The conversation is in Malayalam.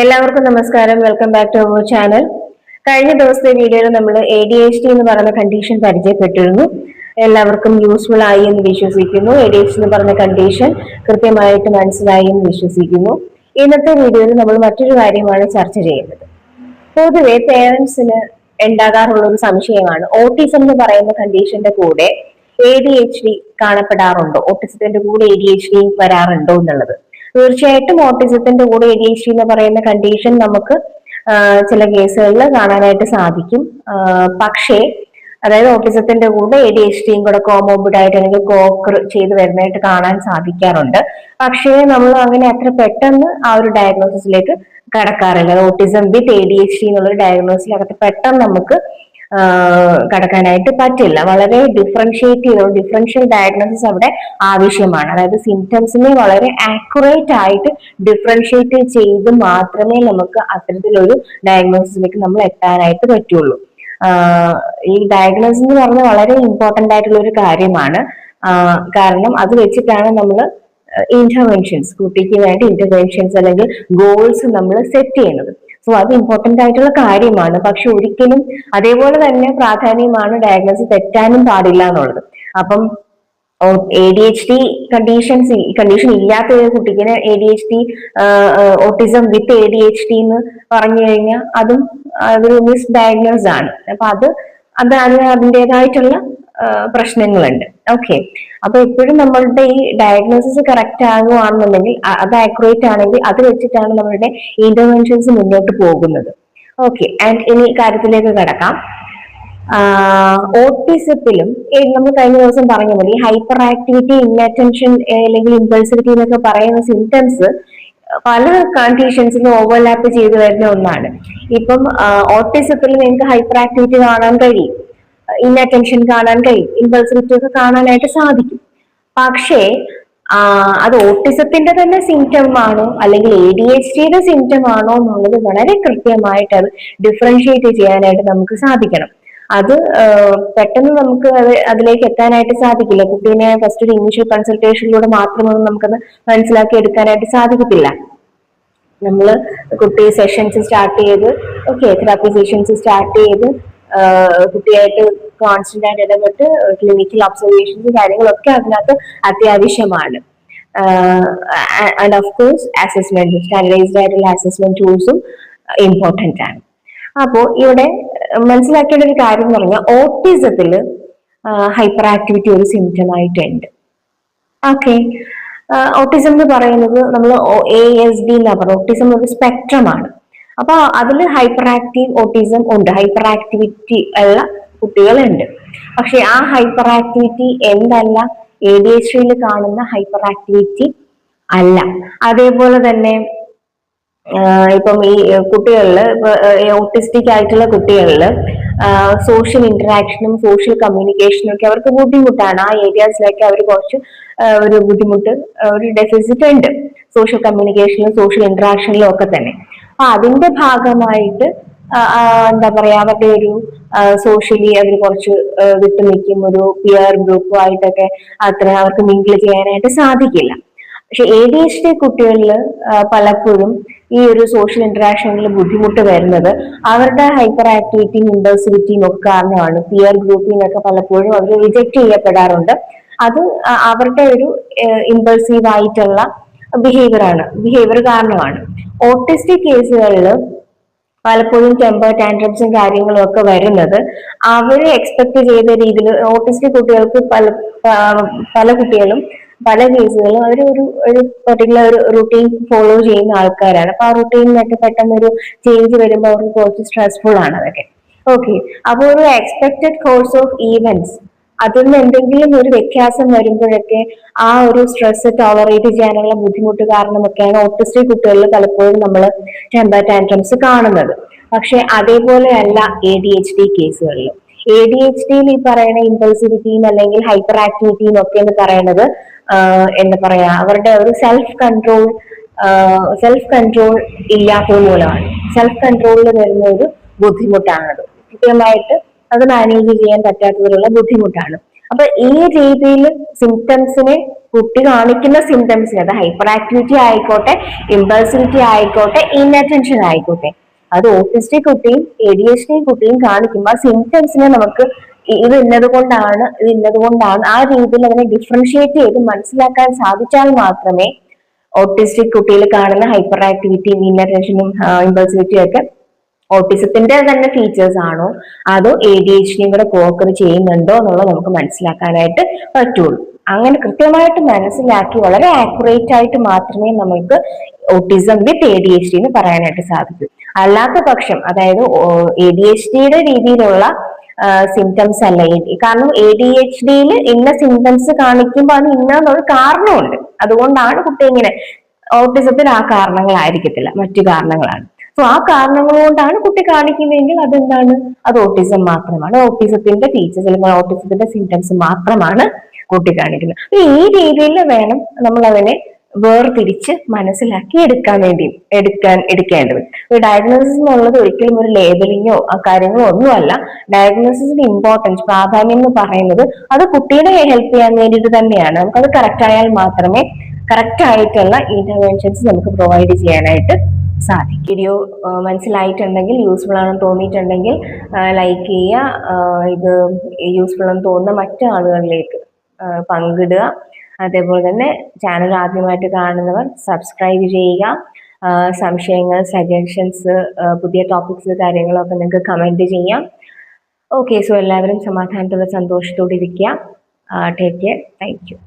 എല്ലാവർക്കും നമസ്കാരം. Welcome back to our channel കഴിഞ്ഞ ദിവസത്തെ വീഡിയോയിൽ നമ്മൾ എ ഡി എച്ച് ഡി എന്ന് പറയുന്ന കണ്ടീഷൻ പരിചയപ്പെട്ടിരുന്നു. എല്ലാവർക്കും യൂസ്ഫുൾ ആയി എന്ന് വിശ്വസിക്കുന്നു. എ ഡി എച്ച് എന്ന് പറഞ്ഞ കണ്ടീഷൻ കൃത്യമായിട്ട് മനസ്സിലായി എന്ന് വിശ്വസിക്കുന്നു. ഇന്നത്തെ വീഡിയോയിൽ നമ്മൾ മറ്റൊരു കാര്യമാണ് ചർച്ച ചെയ്യുന്നത്. പൊതുവെ പേരൻസിന് ഉണ്ടാകാറുള്ള ഒരു സംശയമാണ്. ഓട്ടിസം എന്ന് പറയുന്ന കണ്ടീഷന്റെ കൂടെ എ ഡി എച്ച് ഡി കാണപ്പെടാറുണ്ടോ? ഓട്ടിസത്തിന്റെ കൂടെ എ ഡി എച്ച് ഡി വരാറുണ്ടോ എന്നുള്ളത്. തീർച്ചയായിട്ടും ഓട്ടിസത്തിന്റെ കൂടെ എ ഡി എച്ച് ഡി എന്ന് പറയുന്ന കണ്ടീഷൻ നമുക്ക് ചില കേസുകളിൽ കാണാനായിട്ട് സാധിക്കും. പക്ഷേ അതായത് ഓട്ടിസത്തിന്റെ കൂടെ എ ഡി എച്ച് ഡിയും കൂടെ കോമോബിഡ് ആയിട്ട് അല്ലെങ്കിൽ കോക്കർ ചെയ്ത് വരുന്നതായിട്ട് കാണാൻ സാധിക്കാറുണ്ട്. പക്ഷേ നമ്മൾ അങ്ങനെ അത്ര പെട്ടെന്ന് ആ ഒരു ഡയഗ്നോസിസിലേക്ക് കടക്കാറില്ല. Autism with A D H D എന്നുള്ള ഡയഗ്നോസിലകത്ത് പെട്ടെന്ന് നമുക്ക് കടക്കാനായിട്ട് പറ്റില്ല. വളരെ ഡിഫറൻഷിയേറ്റ് ചെയ്തോ ഡിഫറൻഷ്യൽ ഡയഗ്നോസിസ് അവിടെ ആവശ്യമാണ്. അതായത് സിംറ്റംസിനെ വളരെ ആക്യുറേറ്റ് ആയിട്ട് ഡിഫറൻഷിയേറ്റ് ചെയ്ത് മാത്രമേ നമുക്ക് അത്തരത്തിലൊരു ഡയഗ്നോസിസിലേക്ക് നമ്മൾ എത്താനായിട്ട് പറ്റുള്ളൂ. ഈ ഡയഗ്നോസിസ് എന്ന് പറഞ്ഞാൽ വളരെ ഇമ്പോർട്ടന്റ് ആയിട്ടുള്ള ഒരു കാര്യമാണ് കാരണം അത് വെച്ചിട്ടാണ് നമ്മൾ ഇന്റർവെൻഷൻസ് കുട്ടിക്ക് വേണ്ടി ഇന്റർവെൻഷൻസ് അല്ലെങ്കിൽ ഗോൾസ് നമ്മൾ സെറ്റ് ചെയ്യുന്നത്. സോ അത് ഇമ്പോർട്ടന്റ് ആയിട്ടുള്ള കാര്യമാണ്. പക്ഷെ ഒരിക്കലും അതേപോലെ തന്നെ പ്രാധാന്യമാണ് ഡയഗ്നോസിസ് തെറ്റാനും പാടില്ല എന്നുള്ളത്. അപ്പം A D H D conditions condition ഇല്ലാത്ത ഒരു കുട്ടിക്കിന് A D H D autism with A D H D എന്ന് പറഞ്ഞു കഴിഞ്ഞാൽ അതും അതൊരു മിസ് ഡയഗ്നോസ് ആണ്. അപ്പൊ അത് അത് അതിന് അതിന്റെതായിട്ടുള്ള പ്രശ്നങ്ങളുണ്ട്. ഓക്കെ അപ്പൊ എപ്പോഴും നമ്മളുടെ ഈ ഡയഗ്നോസിസ് കറക്റ്റ് ആകുകയാണെന്നുണ്ടെങ്കിൽ അത് ആക്യുറേറ്റ് ആണെങ്കിൽ അത് വെച്ചിട്ടാണ് നമ്മളുടെ ഇന്റർവെൻഷൻസ് മുന്നോട്ട് പോകുന്നത്. ഓക്കെ ആൻഡ് ഇനി കാര്യത്തിലേക്ക് കടക്കാം. ഓട്ടിസത്തിലും നമ്മൾ കഴിഞ്ഞ ദിവസം പറഞ്ഞ പോലെ ഈ ഹൈപ്പർ ആക്ടിവിറ്റി ഇൻഅറ്റൻഷൻ അല്ലെങ്കിൽ ഇമ്പൾസിവിറ്റി എന്നൊക്കെ പറയുന്ന സിംറ്റംസ് പല കണ്ടീഷൻസിലും ഓവർലാപ്പ് ചെയ്തു വരുന്ന ഒന്നാണ്. ഇപ്പം ഓട്ടിസത്തിൽ നിങ്ങൾക്ക് ഹൈപ്പർ ആക്ടിവിറ്റി കാണാൻ കഴിയും. ഇൻഅറ്റൻഷൻ കാണാൻ കഴിയും. ഇമ്പൾസിവിറ്റി ഒക്കെ കാണാനായിട്ട് സാധിക്കും. പക്ഷേ അത് ഓട്ടിസത്തിന്റെ തന്നെ സിംറ്റം ആണോ അല്ലെങ്കിൽ എ ഡി എച്ച് ഡിയുടെ സിംറ്റം ആണോ എന്നുള്ളത് വളരെ കൃത്യമായിട്ട് അത് ഡിഫറൻഷിയേറ്റ് ചെയ്യാനായിട്ട് നമുക്ക് സാധിക്കണം. അത് പെട്ടെന്ന് നമുക്ക് അത് അതിലേക്ക് എത്താനായിട്ട് സാധിക്കില്ല. കുട്ടീനെ ഫസ്റ്റ് ഒരു ഇനീഷ്യൽ കൺസൾട്ടേഷനിലൂടെ മാത്രമൊന്നും നമുക്കത് മനസ്സിലാക്കി എടുക്കാനായിട്ട് സാധിക്കത്തില്ല. നമ്മൾ കുട്ടി സെഷൻസ് സ്റ്റാർട്ട് ചെയ്ത് ഓക്കെ തെറാപ്പി സെഷൻസ് സ്റ്റാർട്ട് ചെയ്ത് കുട്ടിയായിട്ട് കോൺസ്റ്റന്റ് ആയിട്ട് ഇടപെട്ട് ക്ലിനിക്കൽ ഒബ്സർവേഷൻസ് കാര്യങ്ങളൊക്കെ അതിനകത്ത് അത്യാവശ്യമാണ്. And of course assessment standardised ആയിട്ടുള്ള അസസ്മെന്റ് ടൂൾസും ഇമ്പോർട്ടന്റ് ആണ്. അപ്പോ ഇവിടെ മനസ്സിലാക്കേണ്ട ഒരു കാര്യം എന്ന് പറഞ്ഞാൽ ഓട്ടിസത്തിൽ ഹൈപ്പർ ആക്ടിവിറ്റി ഒരു സിംറ്റം ആയിട്ടുണ്ട്. ഓക്കെ ഓട്ടിസം എന്ന് പറയുന്നത് നമ്മൾ എ എസ് ഡി എന്നാ പറയുന്നത് ഓട്ടിസം ഒരു സ്പെക്ട്രം ആണ്. അപ്പൊ അതിൽ ഹൈപ്പർ ആക്റ്റീവ് ഓട്ടിസം ഉണ്ട്. ഹൈപ്പർ ആക്ടിവിറ്റി ഉള്ള കുട്ടികളുണ്ട്. പക്ഷെ ആ ഹൈപ്പർ ആക്ടിവിറ്റി എന്തല്ല എ ഡി എച്ച് ഡിയിൽ കാണുന്ന ഹൈപ്പർ ആക്ടിവിറ്റി അല്ല. അതേപോലെ തന്നെ ഇപ്പം ഈ കുട്ടികളിൽ ഓട്ടിസ്റ്റിക് ആയിട്ടുള്ള കുട്ടികളിൽ സോഷ്യൽ ഇന്ററാക്ഷനും സോഷ്യൽ കമ്മ്യൂണിക്കേഷനും ഒക്കെ അവർക്ക് ബുദ്ധിമുട്ടാണ്. ആ ഏരിയാസിലൊക്കെ അവർ കുറച്ച് ഒരു ബുദ്ധിമുട്ട് ഒരു ഡെഫിസിറ്റ് ഉണ്ട്. സോഷ്യൽ കമ്മ്യൂണിക്കേഷനിലും സോഷ്യൽ ഇന്ററാക്ഷനിലും ഒക്കെ തന്നെ. അപ്പൊ അതിന്റെ ഭാഗമായിട്ട് എന്താ പറയാ അവരുടെ ഒരു സോഷ്യലി അവർ കുറച്ച് വിട്ടു നിൽക്കും ഒരു പിയർ ഗ്രൂപ്പുമായിട്ടൊക്കെ അത്ര അവർക്ക് മിങ്കിൾ ചെയ്യാനായിട്ട് സാധിക്കില്ല. പക്ഷെ എ ഡി എച്ച് ഡി കുട്ടികളിൽ പലപ്പോഴും ഈ ഒരു സോഷ്യൽ ഇന്ററാക്ഷനിൽ ബുദ്ധിമുട്ട് വരുന്നത് അവരുടെ ഹൈപ്പർ ആക്ടിവിറ്റിയും ഇമ്പൾസിവിറ്റിയും ഒക്കെ കാരണമാണ്. പിയർ ഗ്രൂപ്പിനൊക്കെ പലപ്പോഴും അവർ റിജക്ട് ചെയ്യപ്പെടാറുണ്ട്. അത് അവരുടെ ഒരു ഇമ്പൾസീവ് ആയിട്ടുള്ള ബിഹേവിയർ ആണ്. ബിഹേവിയർ കാരണമാണ്. ഓട്ടിസ്റ്റിക് കേസുകളിൽ പലപ്പോഴും ടെമ്പർ ടാൻഡ്രംസും കാര്യങ്ങളും ഒക്കെ വരുന്നത്. അവർ എക്സ്പെക്ട് ചെയ്ത രീതിയിൽ ഓട്ടിസ്റ്റിക് കുട്ടികൾക്ക് പല പല കുട്ടികളും പല കേസുകളും അവർ ഒരു ഒരു പെർട്ടിക്കുലർ ഒരു റുട്ടീൻ ഫോളോ ചെയ്യുന്ന ആൾക്കാരാണ്. അപ്പൊ ആ റുട്ടീനിലൊക്കെ പെട്ടെന്ന് ഒരു ചേഞ്ച് വരുമ്പോൾ അവർക്ക് കുറച്ച് സ്ട്രെസ്ഫുൾ ആണ് അതൊക്കെ. ഓക്കെ അപ്പോൾ ഒരു എക്സ്പെക്റ്റഡ് കോഴ്സ് ഓഫ് ഈവൻസ് അതിൽ നിന്ന് എന്തെങ്കിലും ഒരു വ്യത്യാസം വരുമ്പോഴൊക്കെ ആ ഒരു സ്ട്രെസ് ടോളറേറ്റ് ചെയ്യാനുള്ള ബുദ്ധിമുട്ട് കാരണമൊക്കെയാണ് ഓട്ടിസ്റ്റിക് കുട്ടികളിൽ പലപ്പോഴും നമ്മൾ ടെമ്പർ ടാൻട്രംസ് കാണുന്നത്. പക്ഷെ അതേപോലെയല്ല എ ഡി എച്ച് ഡി കേസുകളിൽ എ ഡി എച്ച് ഡിയിൽ ഈ പറയുന്ന ഇമ്പൾസിവിറ്റിയും അല്ലെങ്കിൽ ഹൈപ്പർ ആക്ടിവിറ്റിയും ഒക്കെ എന്ന് പറയുന്നത് എന്താ പറയാ അവരുടെ ഒരു സെൽഫ് കൺട്രോൾ സെൽഫ് കൺട്രോൾ ഇല്ലാത്തത് മൂലമാണ്. സെൽഫ് കൺട്രോളിൽ വരുന്ന ഒരു ബുദ്ധിമുട്ടാണത്. കൃത്യമായിട്ട് അത് മാനേജ് ചെയ്യാൻ പറ്റാത്തതിലുള്ള ബുദ്ധിമുട്ടാണ്. അപ്പൊ ഈ രീതിയിൽ സിംറ്റംസിനെ കുട്ടി കാണിക്കുന്ന സിംറ്റംസിന് അത് ഹൈപ്പർ ആക്ടിവിറ്റി ആയിക്കോട്ടെ ഇമ്പൾസിവിറ്റി ആയിക്കോട്ടെ ഇൻഅറ്റൻഷൻ ആയിക്കോട്ടെ അത് ഓട്ടിസ്റ്റിക് കുട്ടിയും എ ഡി എച്ച് ഡി കുട്ടിയും കാണിക്കുമ്പോൾ സിംറ്റംസിനെ നമുക്ക് ഇത് ഇന്നത് കൊണ്ടാണ് ഇത് ഇന്നത് കൊണ്ടാണ് ആ രീതിയിൽ അതിനെ ഡിഫറൻഷിയേറ്റ് ചെയ്ത് മനസ്സിലാക്കാൻ സാധിച്ചാൽ മാത്രമേ ഓട്ടിസ്റ്റിക് കുട്ടിയിൽ കാണുന്ന ഹൈപ്പർ ആക്ടിവിറ്റിയും ഇന്നറ്റൻഷനും ഇമ്പൾസിവിറ്റിയും ഒക്കെ ഓട്ടിസത്തിന്റെ തന്നെ ഫീച്ചേഴ്സ് ആണോ? അതോ എ ഡി എച്ച് ഡിയും കൂടെ കോക്കർ ചെയ്യുന്നുണ്ടോ എന്നുള്ളത് നമുക്ക് മനസ്സിലാക്കാനായിട്ട് പറ്റുള്ളൂ. അങ്ങനെ കൃത്യമായിട്ട് മനസ്സിലാക്കി വളരെ ആക്യുറേറ്റ് ആയിട്ട് മാത്രമേ നമുക്ക് autism with A D H D എന്ന് പറയാനായിട്ട് സാധിക്കൂ. അല്ലാത്ത പക്ഷം അതായത് എ ഡി എച്ച് ഡിയുടെ രീതിയിലുള്ള സിംറ്റംസ് അല്ല? കാരണം എ ഡി എച്ച് ഡിയിൽ ഇന്ന സിംറ്റംസ് കാണിക്കുമ്പോൾ അത് ഇന്നൊരു കാരണമുണ്ട്. അതുകൊണ്ടാണ് കുട്ടി ഇങ്ങനെ ഓട്ടിസത്തിൽ ആ കാരണങ്ങളായിരിക്കത്തില്ല. മറ്റു കാരണങ്ങളാണ്. സോ ആ കാരണങ്ങൾ കൊണ്ടാണ് കുട്ടി കാണിക്കുന്നതെങ്കിൽ അതെന്താണ്? അത് ഓട്ടിസം മാത്രമാണ്. ഓട്ടിസത്തിന്റെ ഫീച്ചേഴ്സ് അല്ലെങ്കിൽ ഓട്ടിസത്തിന്റെ സിംറ്റംസ് മാത്രമാണ് കുട്ടി കാണിക്കുന്നത്. ഈ രീതിയിൽ വേണം നമ്മൾ അവനെ വേർതിരിച്ച് മനസ്സിലാക്കി എടുക്കാൻ വേണ്ടി എടുക്കാൻ എടുക്കേണ്ടത്. ഒരു ഡയഗ്നോസിസ് എന്നുള്ളത് ഒരിക്കലും ഒരു ലേബലിങ്ങോ ആ കാര്യങ്ങളോ ഒന്നുമല്ല. ഡയഗ്നോസിസിന്റെ ഇമ്പോർട്ടൻസ് പ്രാധാന്യം എന്ന് പറയുന്നത് അത് കുട്ടിയുടെ ഹെൽപ്പ് ചെയ്യാൻ വേണ്ടിയിട്ട് തന്നെയാണ്. നമുക്കത് കറക്റ്റ് ആയാൽ മാത്രമേ കറക്റ്റ് ആയിട്ടുള്ള ഇന്റർവെൻഷൻസ് നമുക്ക് പ്രൊവൈഡ് ചെയ്യാനായിട്ട് സാധിക്കും വീഡിയോ മനസ്സിലായിട്ടുണ്ടെങ്കിൽ യൂസ്ഫുൾ ആണെന്ന് തോന്നിയിട്ടുണ്ടെങ്കിൽ ലൈക്ക് ചെയ്യുക. ഇത് യൂസ്ഫുൾ എന്ന് തോന്നുന്ന മറ്റു ആളുകളിലേക്ക് പങ്കിടുക. അതേപോലെ തന്നെ ചാനൽ ആദ്യമായിട്ട് കാണുന്നവർ സബ്സ്ക്രൈബ് ചെയ്യുക. സംശയങ്ങൾ സജഷൻസ് പുതിയ ടോപ്പിക്സ് കാര്യങ്ങളൊക്കെ നിങ്ങൾക്ക് കമന്റ് ചെയ്യാം. ഓക്കെ സോ എല്ലാവരും സമാധാനത്തോടെ സന്തോഷത്തോടെ ഇരിക്കുക. Take care thank you